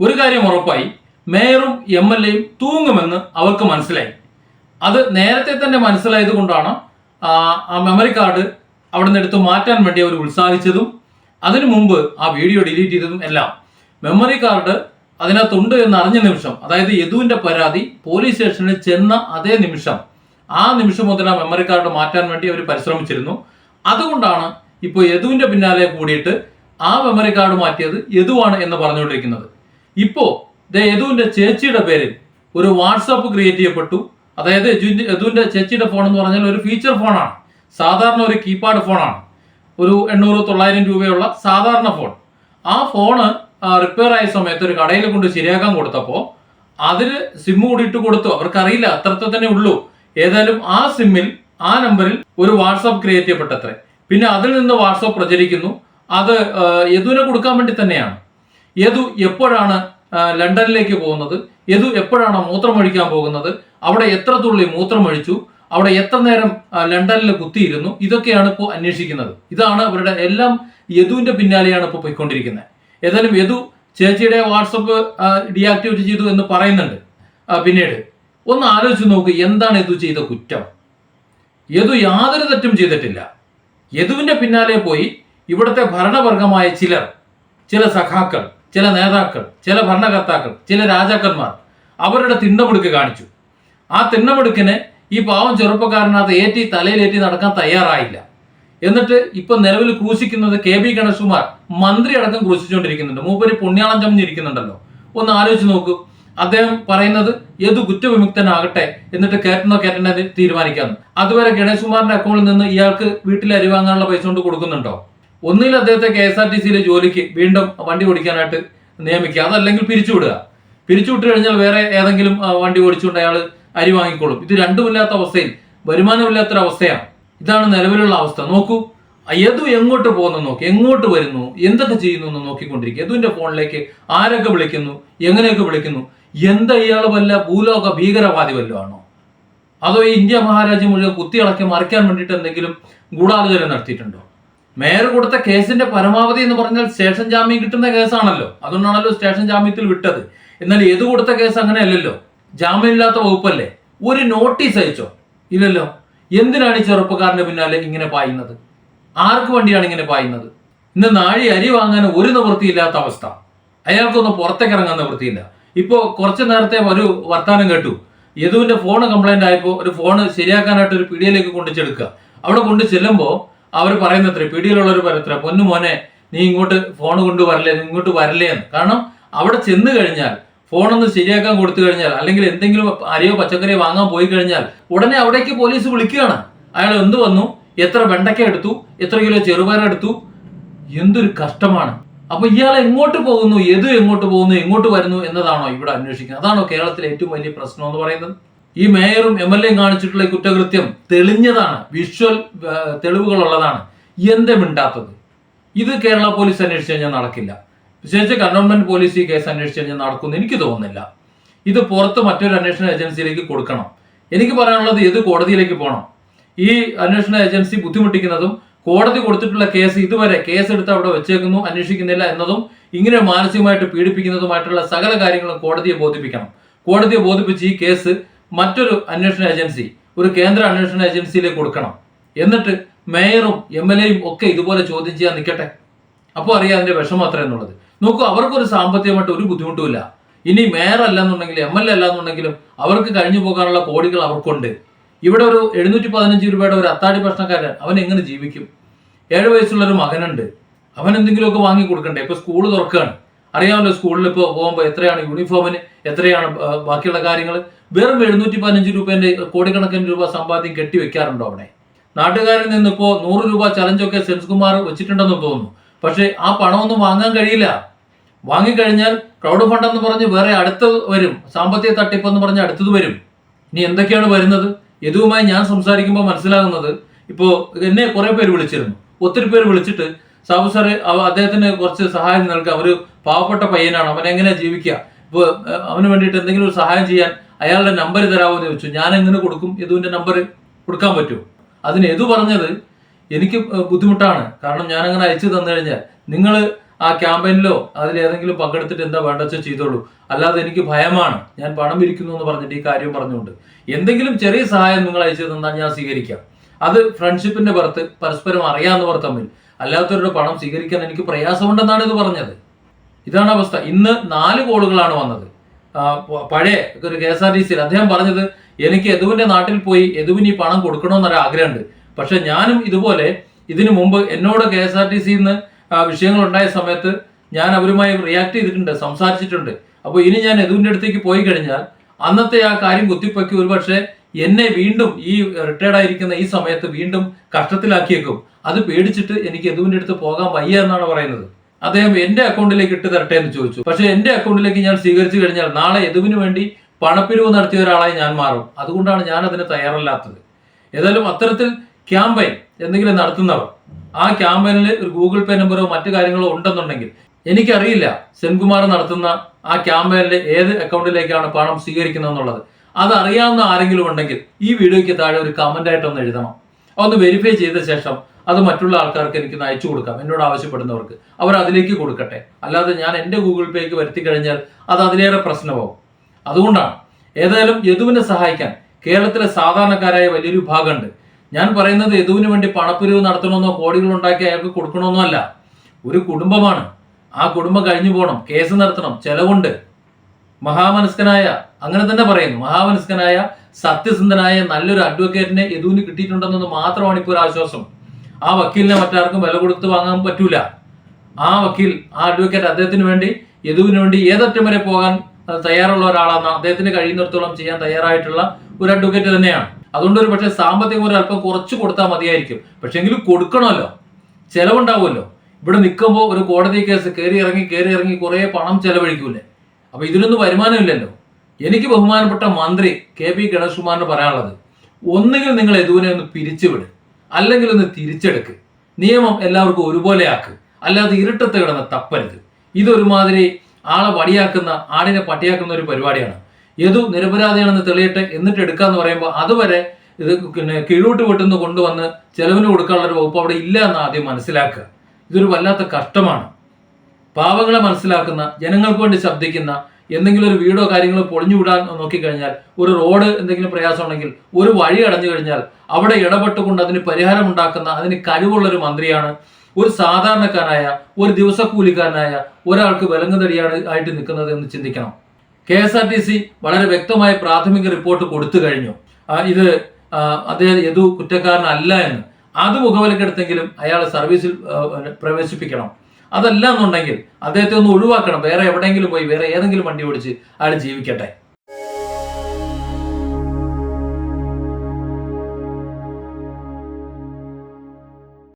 ഒരു കാര്യം ഉറപ്പായി മേയറും എം എൽ എയും തൂങ്ങുമെന്ന് അവർക്ക് മനസ്സിലായി. അത് നേരത്തെ തന്നെ മനസ്സിലായത് കൊണ്ടാണ് ആ മെമ്മറി കാർഡ് അവിടെ നിന്ന് എടുത്ത് മാറ്റാൻ വേണ്ടി അവർ ഉത്സാഹിച്ചതും അതിനു മുമ്പ് ആ വീഡിയോ ഡിലീറ്റ് ചെയ്തതും എല്ലാം. മെമ്മറി കാർഡ് അതിനകത്തുണ്ട് എന്ന് അറിഞ്ഞ നിമിഷം അതായത് യദുവിന്റെ പരാതി പോലീസ് സ്റ്റേഷനിൽ ചെന്ന അതേ നിമിഷം ആ നിമിഷം മുതൽ ആ മെമ്മറി കാർഡ് മാറ്റാൻ വേണ്ടി അവർ പരിശ്രമിച്ചിരുന്നു. അതുകൊണ്ടാണ് ഇപ്പോൾ യദുവിന്റെ പിന്നാലെ കൂടിയിട്ട് ആ മെമ്മറി കാർഡ് മാറ്റിയത് യദുവാണ് എന്ന് പറഞ്ഞുകൊണ്ടിരിക്കുന്നത്. ഇപ്പോ ദേ യദുവിന്റെ ചേച്ചിയുടെ പേരിൽ ഒരു വാട്സാപ്പ് ക്രിയേറ്റ് ചെയ്യപ്പെട്ടു. അതായത് യദുവിന്റെ ചേച്ചിയുടെ ഫോൺ എന്ന് പറഞ്ഞാൽ ഒരു ഫീച്ചർ ഫോണാണ് സാധാരണ ഒരു കീപാഡ് ഫോണാണ് ഒരു എണ്ണൂറ് തൊള്ളായിരം രൂപയുള്ള സാധാരണ ഫോൺ ആ ഫോണ് റിപ്പയർ ആയ സമയത്ത് ഒരു കടയിൽ കൊണ്ട് ശരിയാക്കാൻ കൊടുത്തപ്പോൾ അതിൽ സിം കൂടി ഇട്ട് കൊടുത്തു. അവർക്കറിയില്ല അത്രത്തെ തന്നെ ഉള്ളൂ. ഏതായാലും ആ സിമ്മിൽ ആ നമ്പറിൽ ഒരു വാട്സാപ്പ് ക്രിയേറ്റ് ചെയ്യപ്പെട്ടത്രേ. പിന്നെ അതിൽ നിന്ന് വാട്സാപ്പ് പ്രചരിക്കുന്നു. അത് യദുവിനെ കൊടുക്കാൻ വേണ്ടി തന്നെയാണ്. യദു എപ്പോഴാണ് ലണ്ടനിലേക്ക് പോകുന്നത്. യദു എപ്പോഴാണ് മൂത്രമൊഴിക്കാൻ പോകുന്നത്? അവിടെ എത്ര തുള്ളി മൂത്രമൊഴിച്ചു? അവിടെ എത്ര നേരം ലണ്ടനിൽ കുത്തിയിരുന്നു? ഇതൊക്കെയാണ് ഇപ്പോൾ അന്വേഷിക്കുന്നത്. ഇതാണ് അവരുടെ എല്ലാം യദുവിന്റെ പിന്നാലെയാണ് ഇപ്പോൾ പോയിക്കൊണ്ടിരിക്കുന്നത്. ഏതായാലും യദു ചേച്ചിയുടെ വാട്സപ്പ് ഡിയാക്ടിവേറ്റ് ചെയ്തു എന്ന് പറയുന്നുണ്ട്. പിന്നീട് ഒന്ന് ആലോചിച്ച് നോക്ക് എന്താണ് യദു ചെയ്ത കുറ്റം? യദു യാതൊരു തെറ്റും ചെയ്തിട്ടില്ല. യദുവിന്റെ പിന്നാലെ പോയി ഇവിടുത്തെ ഭരണവർഗമായ ചിലർ ചില സഖാക്കൾ ചില നേതാക്കൾ ചില ഭരണകർത്താക്കൾ ചില രാജാക്കന്മാർ അവരുടെ തിണ്ണമിടുക്ക് കാണിച്ചു. ആ തിണ്ണമിടുക്കിനെ ഈ പാവം ചെറുപ്പക്കാരനകത്ത് ഏറ്റി തലയിലേറ്റി നടക്കാൻ തയ്യാറായില്ല. എന്നിട്ട് ഇപ്പൊ നിലവിൽ ക്രൂശിക്കുന്നത് കെ ബി ഗണേഷ്കുമാർ മന്ത്രി അടക്കം ക്രൂശിച്ചുകൊണ്ടിരിക്കുന്നുണ്ട്. മൂപ്പര് പുണ്യാളം ചമഞ്ഞിരിക്കുന്നുണ്ടല്ലോ. ഒന്ന് ആലോചിച്ച് നോക്കൂ. അദ്ദേഹം പറയുന്നത് ഏത് കുറ്റവിമുക്തനാകട്ടെ എന്നിട്ട് കയറ്റണോ കയറ്റേണ്ടത് തീരുമാനിക്കാം അതുവരെ ഗണേഷ്കുമാറിന്റെ അക്കൗണ്ടിൽ നിന്ന് ഇയാൾക്ക് വീട്ടിൽ അരി വാങ്ങാനുള്ള പൈസ കൊണ്ട് കൊടുക്കുന്നുണ്ടോ? ഒന്നിൽ അദ്ദേഹത്തെ കെ എസ് ആർ ടി സിയിലെ ജോലിക്ക് വീണ്ടും വണ്ടി ഓടിക്കാനായിട്ട് നിയമിക്കുക. അതല്ലെങ്കിൽ പിരിച്ചുവിടുക പിരിച്ചുവിട്ട് കഴിഞ്ഞാൽ വേറെ ഏതെങ്കിലും വണ്ടി ഓടിച്ചുകൊണ്ട് അയാൾ അരി വാങ്ങിക്കോളും. ഇത് രണ്ടുമില്ലാത്ത അവസ്ഥയിൽ വരുമാനമില്ലാത്തൊരു അവസ്ഥയാണ് ഇതാണ് നിലവിലുള്ള അവസ്ഥ. നോക്കൂ യദു എങ്ങോട്ട് പോകുന്നു നോക്കി എങ്ങോട്ട് വരുന്നു എന്തൊക്കെ ചെയ്യുന്നു എന്ന് നോക്കിക്കൊണ്ടിരിക്കുക. യദുവിന്റെ ഫോണിലേക്ക് ആരൊക്കെ വിളിക്കുന്നു എങ്ങനെയൊക്കെ വിളിക്കുന്നു എന്താ ഇയാൾ വല്ല ഭൂലോക ഭീകരവാദി വല്ലതും ആണോ? അതോ ഇന്ത്യ മഹാരാജ്യം മുഴുവൻ കുത്തിയിളക്കി മറിക്കാൻ വേണ്ടിയിട്ട് എന്തെങ്കിലും ഗൂഢാലോചന നടത്തിയിട്ടുണ്ടോ? മേയർ കൊടുത്ത കേസിന്റെ പരമാവധി എന്ന് പറഞ്ഞാൽ സ്റ്റേഷൻ ജാമ്യം കിട്ടുന്ന കേസാണല്ലോ. അതുകൊണ്ടാണല്ലോ സ്റ്റേഷൻ ജാമ്യത്തിൽ വിട്ടത്. എന്നാൽ ഏത് കൊടുത്ത കേസ് അങ്ങനെയല്ലല്ലോ. ജാമ്യമില്ലാത്ത വകുപ്പല്ലേ. ഒരു നോട്ടീസ് അയച്ചോ? ഇല്ലല്ലോ. എന്തിനാണ് ഈ ചെറുപ്പക്കാരന്റെ പിന്നാലെ ഇങ്ങനെ പായുന്നത്? ആർക്ക് വേണ്ടിയാണ് ഇങ്ങനെ പായുന്നത്? ഇന്ന് നാഴി അരി വാങ്ങാൻ ഒരു നിവൃത്തിയില്ലാത്ത അവസ്ഥ. അയാൾക്കൊന്നും പുറത്തേക്ക് ഇറങ്ങാൻ നിവൃത്തിയില്ല. ഇപ്പോ കുറച്ച് നേരത്തെ ഒരു വർത്താനം കേട്ടു. യദുവിന്റെ ഫോൺ കംപ്ലൈന്റ് ആയപ്പോൾ ഒരു ഫോൺ ശരിയാക്കാനായിട്ട് ഒരു പീഡിയയിലേക്ക് കൊണ്ടു ചെടുക്കുക അവിടെ കൊണ്ട് ചെല്ലുമ്പോൾ അവർ പറയുന്നത്ര പിടിയിലുള്ളവർ പറയത്ര പൊന്നു മോനെ നീ ഇങ്ങോട്ട് ഫോൺ കൊണ്ടുവരല്ലേ നീ ഇങ്ങോട്ട് വരല്ലേ എന്ന്. കാരണം അവിടെ ചെന്ന് കഴിഞ്ഞാൽ ഫോണൊന്ന് ശരിയാക്കാൻ കൊടുത്തു കഴിഞ്ഞാൽ അല്ലെങ്കിൽ എന്തെങ്കിലും അരിയോ പച്ചക്കറിയോ വാങ്ങാൻ പോയി കഴിഞ്ഞാൽ ഉടനെ അവിടേക്ക് പോലീസ് വിളിക്കുകയാണ്. അയാൾ എന്ത് വന്നു? എത്ര വെണ്ടയ്ക്ക എടുത്തു? എത്ര കിലോ ചെറുപയർ എടുത്തു? എന്തൊരു കഷ്ടമാണ്. അപ്പൊ ഇയാൾ എങ്ങോട്ട് പോകുന്നു? എത് എങ്ങോട്ട് പോകുന്നു? എങ്ങോട്ട് വരുന്നു? എന്നതാണോ ഇവിടെ അന്വേഷിക്കുന്നത്. അതാണോ കേരളത്തിലെ ഏറ്റവും വലിയ പ്രശ്നം എന്ന് പറയുന്നത്? ഈ മേയറും എം എൽ എയും കാണിച്ചിട്ടുള്ള കുറ്റകൃത്യം തെളിഞ്ഞതാണ്. വിഷ്വൽ തെളിവുകളുള്ളതാണ്. എന്തേ മിണ്ടാത്തത്? ഇത് കേരള പോലീസ് അന്വേഷിച്ച് കഴിഞ്ഞാൽ നടക്കില്ല. പ്രത്യേകിച്ച് കന്റോൺമെന്റ് പോലീസ് ഈ കേസ് അന്വേഷിച്ച് കഴിഞ്ഞാൽ നടക്കുമെന്ന് എനിക്ക് തോന്നുന്നില്ല. ഇത് പുറത്ത് മറ്റൊരു അന്വേഷണ ഏജൻസിയിലേക്ക് കൊടുക്കണം. എനിക്ക് പറയാനുള്ളത് ഇത് കോടതിയിലേക്ക് പോകണം? ഈ അന്വേഷണ ഏജൻസി ബുദ്ധിമുട്ടിക്കുന്നതും കോടതി കൊടുത്തിട്ടുള്ള കേസ് ഇതുവരെ കേസ് എടുത്ത് അവിടെ വെച്ചേക്കുന്നു അന്വേഷിക്കുന്നില്ല എന്നതും ഇങ്ങനെ മാനസികമായിട്ട് പീഡിപ്പിക്കുന്നതുമായിട്ടുള്ള സകല കാര്യങ്ങളും കോടതിയെ ബോധിപ്പിക്കണം. കോടതിയെ ബോധിപ്പിച്ച് ഈ കേസ് മറ്റൊരു അന്വേഷണ ഏജൻസി ഒരു കേന്ദ്ര അന്വേഷണ ഏജൻസിയിലേക്ക് കൊടുക്കണം. എന്നിട്ട് മേയറും എം എൽ എയും ഒക്കെ ഇതുപോലെ ചോദ്യം ചെയ്യാൻ നിൽക്കട്ടെ. അപ്പോൾ അറിയാം അതിന്റെ വിഷമം അത്ര എന്നുള്ളത്. നോക്കൂ അവർക്കൊരു സാമ്പത്തികമായിട്ട് ഒരു ബുദ്ധിമുട്ടുമില്ല ഇനി മേയർ അല്ല എന്നുണ്ടെങ്കിലും എം എൽ എ അല്ല എന്നുണ്ടെങ്കിലും അവർക്ക് കഴിഞ്ഞു പോകാനുള്ള കോടികൾ അവർക്കുണ്ട്. ഇവിടെ ഒരു എഴുന്നൂറ്റി പതിനഞ്ച് രൂപയുടെ ഒരു അത്താടി ഭക്ഷണക്കാരൻ അവൻ എങ്ങനെ ജീവിക്കും? ഏഴ് വയസ്സുള്ള ഒരു മകനുണ്ട്. അവൻ എന്തെങ്കിലുമൊക്കെ വാങ്ങി കൊടുക്കണ്ടേ? ഇപ്പൊ സ്കൂൾ തുറക്കുകയാണ്. അറിയാമല്ലോ സ്കൂളിൽ ഇപ്പോൾ പോകുമ്പോൾ എത്രയാണ് യൂണിഫോമിന് എത്രയാണ് ബാക്കിയുള്ള കാര്യങ്ങൾ വെറും എഴുന്നൂറ്റി പതിനഞ്ച് രൂപേന്റെ കോടിക്കണക്കിന് രൂപ സമ്പാദ്യം കെട്ടിവെക്കാറുണ്ടോ അവിടെ? നാട്ടുകാരിൽ നിന്ന് ഇപ്പോൾ നൂറ് രൂപ ചലഞ്ചൊക്കെ സെൻസ്കുമാർ വെച്ചിട്ടുണ്ടെന്ന് തോന്നുന്നു. പക്ഷേ ആ പണമൊന്നും വാങ്ങാൻ കഴിയില്ല. വാങ്ങിക്കഴിഞ്ഞാൽ ക്രൗഡ് ഫണ്ട് എന്ന് പറഞ്ഞ് വേറെ അടുത്ത് വരും. സാമ്പത്തിക തട്ടിപ്പ് എന്ന് പറഞ്ഞ് അടുത്തത് വരും. ഇനി എന്തൊക്കെയാണ് വരുന്നത്? ഇതുമായി ഞാൻ സംസാരിക്കുമ്പോൾ മനസ്സിലാകുന്നത് ഇപ്പോൾ എന്നെ കുറേ പേര് വിളിച്ചിരുന്നു. ഒത്തിരി പേര് വിളിച്ചിട്ട് അവ- അദ്ദേഹത്തിന് കുറച്ച് സഹായം നൽകുക. ഒരു പാവപ്പെട്ട പയ്യനാണ്. അവൻ എങ്ങനെ ജീവിക്കുക? ഇപ്പോൾ അവന് വേണ്ടിയിട്ട് എന്തെങ്കിലും ഒരു സഹായം ചെയ്യാൻ അയാളുടെ നമ്പർ തരാമോ എന്ന് ചോദിച്ചു. ഞാൻ എങ്ങനെ കൊടുക്കും? യദുവിന്റെ നമ്പർ കൊടുക്കാൻ പറ്റുമോ? അതിന് യദു പറഞ്ഞത് എനിക്ക് ബുദ്ധിമുട്ടാണ്. കാരണം ഞാൻ അങ്ങനെ അയച്ചു തന്നു കഴിഞ്ഞാൽ നിങ്ങൾ ആ ക്യാമ്പയിനിലോ അതിലേതെങ്കിലും പങ്കെടുത്തിട്ട് എന്താ വേണ്ടത് ചെയ്തോളൂ. അല്ലാതെ എനിക്ക് ഭയമാണ്. ഞാൻ പണം ഇരിക്കുന്നു എന്ന് പറഞ്ഞിട്ട് ഈ കാര്യം പറഞ്ഞുകൊണ്ട്. എന്തെങ്കിലും ചെറിയ സഹായം നിങ്ങൾ അയച്ചു തന്നാൽ ഞാൻ സ്വീകരിക്കാം. അത് ഫ്രണ്ട്ഷിപ്പിന്റെ പുറത്ത് പരസ്പരം അറിയാവുന്നവർ തമ്മിൽ അല്ലാത്തവരുടെ പണം സ്വീകരിക്കാൻ എനിക്ക് പ്രയാസമുണ്ടെന്നാണ് ഇത് പറഞ്ഞത്. ഇതാണ് അവസ്ഥ. ഇന്ന് നാല് കോളുകളാണ് വന്നത്. പഴയ ഒരു കെ എസ് ആർ ടി സിയിൽ അദ്ദേഹം പറഞ്ഞത് എനിക്ക് യദുവിന്റെ നാട്ടിൽ പോയി യദുവിന് ഈ പണം കൊടുക്കണമെന്നൊരു ആഗ്രഹമുണ്ട്. പക്ഷെ ഞാനും ഇതുപോലെ ഇതിനു മുമ്പ് എന്നോട് കെ എസ് ആർ ടി സിന്ന് വിഷയങ്ങൾ ഉണ്ടായ സമയത്ത് ഞാൻ അവരുമായി റിയാക്ട് ചെയ്തിട്ടുണ്ട് സംസാരിച്ചിട്ടുണ്ട്. അപ്പോൾ ഇനി ഞാൻ യദുവിന്റെ അടുത്തേക്ക് പോയി കഴിഞ്ഞാൽ അന്നത്തെ ആ കാര്യം കുത്തിപ്പൊക്കി ഒരുപക്ഷെ എന്നെ വീണ്ടും ഈ റിട്ടയർഡ് ആയിരിക്കുന്ന ഈ സമയത്ത് വീണ്ടും കഷ്ടത്തിലാക്കിയേക്കും. അത് പേടിച്ചിട്ട് എനിക്ക് യദുവിന്റെ അടുത്ത് പോകാൻ വയ്യ എന്നാണ് പറയുന്നത്. അദ്ദേഹം എന്റെ അക്കൗണ്ടിലേക്ക് ഇട്ട് തരട്ടെ എന്ന് ചോദിച്ചു. പക്ഷേ എന്റെ അക്കൗണ്ടിലേക്ക് ഞാൻ സ്വീകരിച്ചു കഴിഞ്ഞാൽ നാളെ യദുവിന് വേണ്ടി പണപ്പിരിവ് നടത്തിയ ഒരാളായി ഞാൻ മാറും. അതുകൊണ്ടാണ് ഞാൻ അതിന് തയ്യാറല്ലാത്തത്. ഏതായാലും അത്തരത്തിൽ ക്യാമ്പയിൻ എന്തെങ്കിലും നടത്തുന്നവർ ആ ക്യാമ്പയിനിൽ ഒരു ഗൂഗിൾ പേ നമ്പറോ മറ്റു കാര്യങ്ങളോ ഉണ്ടെന്നുണ്ടെങ്കിൽ എനിക്കറിയില്ല സെൻകുമാർ നടത്തുന്ന ആ ക്യാമ്പയിനിലെ ഏത് അക്കൗണ്ടിലേക്കാണ് പണം സ്വീകരിക്കുന്നതെന്നുള്ളത്. അത് അറിയാവുന്ന ആരെങ്കിലും ഉണ്ടെങ്കിൽ ഈ വീഡിയോയ്ക്ക് താഴെ ഒരു കമന്റ് ആയിട്ട് ഒന്ന് എഴുതണം. ഒന്ന് വെരിഫൈ ചെയ്ത ശേഷം അത് മറ്റുള്ള ആൾക്കാർക്ക് എനിക്ക് അയച്ചു കൊടുക്കാം. എന്നോട് ആവശ്യപ്പെടുന്നവർക്ക്. അവർ അതിലേക്ക് കൊടുക്കട്ടെ. അല്ലാതെ ഞാൻ എന്റെ ഗൂഗിൾ പേക്ക് വരുത്തി കഴിഞ്ഞാൽ അത് അതിലേറെ പ്രശ്നമാവും. അതുകൊണ്ടാണ് ഏതായാലും യദുവിനെ സഹായിക്കാൻ കേരളത്തിലെ സാധാരണക്കാരായ വലിയൊരു വിഭാഗമുണ്ട്. ഞാൻ പറയുന്നത് യദുവിന് വേണ്ടി പണപ്പിരിവ് നടത്തണമെന്നോ കോടികൾ ഉണ്ടാക്കി അയാൾക്ക് കൊടുക്കണമെന്നോ അല്ല. ഒരു കുടുംബമാണ്. ആ കുടുംബം കഴിഞ്ഞു പോകണം. കേസ് നടത്തണം. ചെലവുണ്ട്. മഹാമനസ്കനായ അങ്ങനെ തന്നെ പറയുന്നു മഹാമനസ്കനായ സത്യസന്ധനായ നല്ലൊരു അഡ്വക്കേറ്റിനെ യദുവിന് കിട്ടിയിട്ടുണ്ടെന്നത് മാത്രമാണ് ഇപ്പോൾ ഒരു ആശ്വാസം. ആ വക്കീലിനെ മറ്റാർക്കും വില കൊടുത്ത് വാങ്ങാൻ പറ്റൂല. ആ വക്കീൽ ആ അഡ്വക്കേറ്റ് അദ്ദേഹത്തിന് വേണ്ടി യദുവിന് വേണ്ടി ഏതറ്റം വരെ പോകാൻ തയ്യാറുള്ള ഒരാളാണ്. അദ്ദേഹത്തിന് കഴിയുന്നിടത്തോളം ചെയ്യാൻ തയ്യാറായിട്ടുള്ള ഒരു അഡ്വക്കേറ്റ് തന്നെയാണ്. അതുകൊണ്ട് ഒരു പക്ഷേ സാമ്പത്തികം ഒരു അല്പം കുറച്ച് കൊടുത്താൽ മതിയായിരിക്കും. പക്ഷെ എങ്കിലും കൊടുക്കണമല്ലോ. ചെലവുണ്ടാവുമല്ലോ. ഇവിടെ നിൽക്കുമ്പോൾ ഒരു കോടതി കേസ് കയറി ഇറങ്ങി കയറി ഇറങ്ങി കുറേ പണം ചെലവഴിക്കൂലേ? അപ്പൊ ഇതിനൊന്നും വരുമാനമില്ലല്ലോ. എനിക്ക് ബഹുമാനപ്പെട്ട മന്ത്രി കെ പി ഗണേഷ് കുമാറിന് പറയാനുള്ളത് ഒന്നുകിൽ നിങ്ങൾ യദുവിനെ ഒന്ന് പിരിച്ചുവിട് അല്ലെങ്കിൽ ഒന്ന് തിരിച്ചെടുക്ക്. നിയമം എല്ലാവർക്കും ഒരുപോലെ ആക്ക് അല്ലാതെ ഇരുട്ടത്ത് കിടന്ന് തപ്പരുത്. ഇതൊരുമാതിരി ആളെ വടിയാക്കുന്ന ആടിനെ പട്ടിയാക്കുന്ന ഒരു പരിപാടിയാണ്. യദു നിരപരാധിയാണെന്ന് തെളിയട്ടെ എന്നിട്ട് എടുക്കാന്ന് പറയുമ്പോൾ അതുവരെ ഇത് പിന്നെ കീഴോട്ട് വെട്ടുന്ന കൊണ്ടുവന്ന് ചെലവിന് കൊടുക്കാനുള്ള ഒരു വകുപ്പ് അവിടെ ഇല്ല എന്ന് ആദ്യം മനസ്സിലാക്കുക. ഇതൊരു വല്ലാത്ത കഷ്ടമാണ്. പാവങ്ങളെ മനസ്സിലാക്കുന്ന ജനങ്ങൾക്ക് വേണ്ടി ശബ്ദിക്കുന്ന എന്തെങ്കിലും ഒരു വീടോ കാര്യങ്ങളോ പൊളിഞ്ഞു വിടാൻ നോക്കിക്കഴിഞ്ഞാൽ ഒരു റോഡ് എന്തെങ്കിലും പ്രയാസമുണ്ടെങ്കിൽ ഒരു വഴി അടഞ്ഞു കഴിഞ്ഞാൽ അവിടെ ഇടപെട്ടുകൊണ്ട് അതിന് പരിഹാരം ഉണ്ടാക്കുന്ന അതിന് കഴിവുള്ള ഒരു മന്ത്രിയാണ്. ഒരു സാധാരണക്കാരനായ ഒരു ദിവസക്കൂലിക്കാരനായ ഒരാൾക്ക് വിലങ്ങുതടിയാണ് ആയിട്ട് നിൽക്കുന്നത് എന്ന് ചിന്തിക്കണം. K S R T C വളരെ വ്യക്തമായ പ്രാഥമിക റിപ്പോർട്ട് കൊടുത്തു കഴിഞ്ഞു. ഇത് അദ്ദേഹം യദു കുറ്റക്കാരനല്ല എന്ന്. അത് മുഖവിലക്കെടുത്തെങ്കിലും അയാൾ സർവീസിൽ പ്രവേശിപ്പിക്കണം. അതല്ല എന്നുണ്ടെങ്കിൽ അദ്ദേഹത്തെ ഒന്ന് ഒഴിവാക്കണം. വേറെ എവിടെയെങ്കിലും പോയി വേറെ ഏതെങ്കിലും വണ്ടി ഓടിച്ച് അയാൾ ജീവിക്കട്ടെ.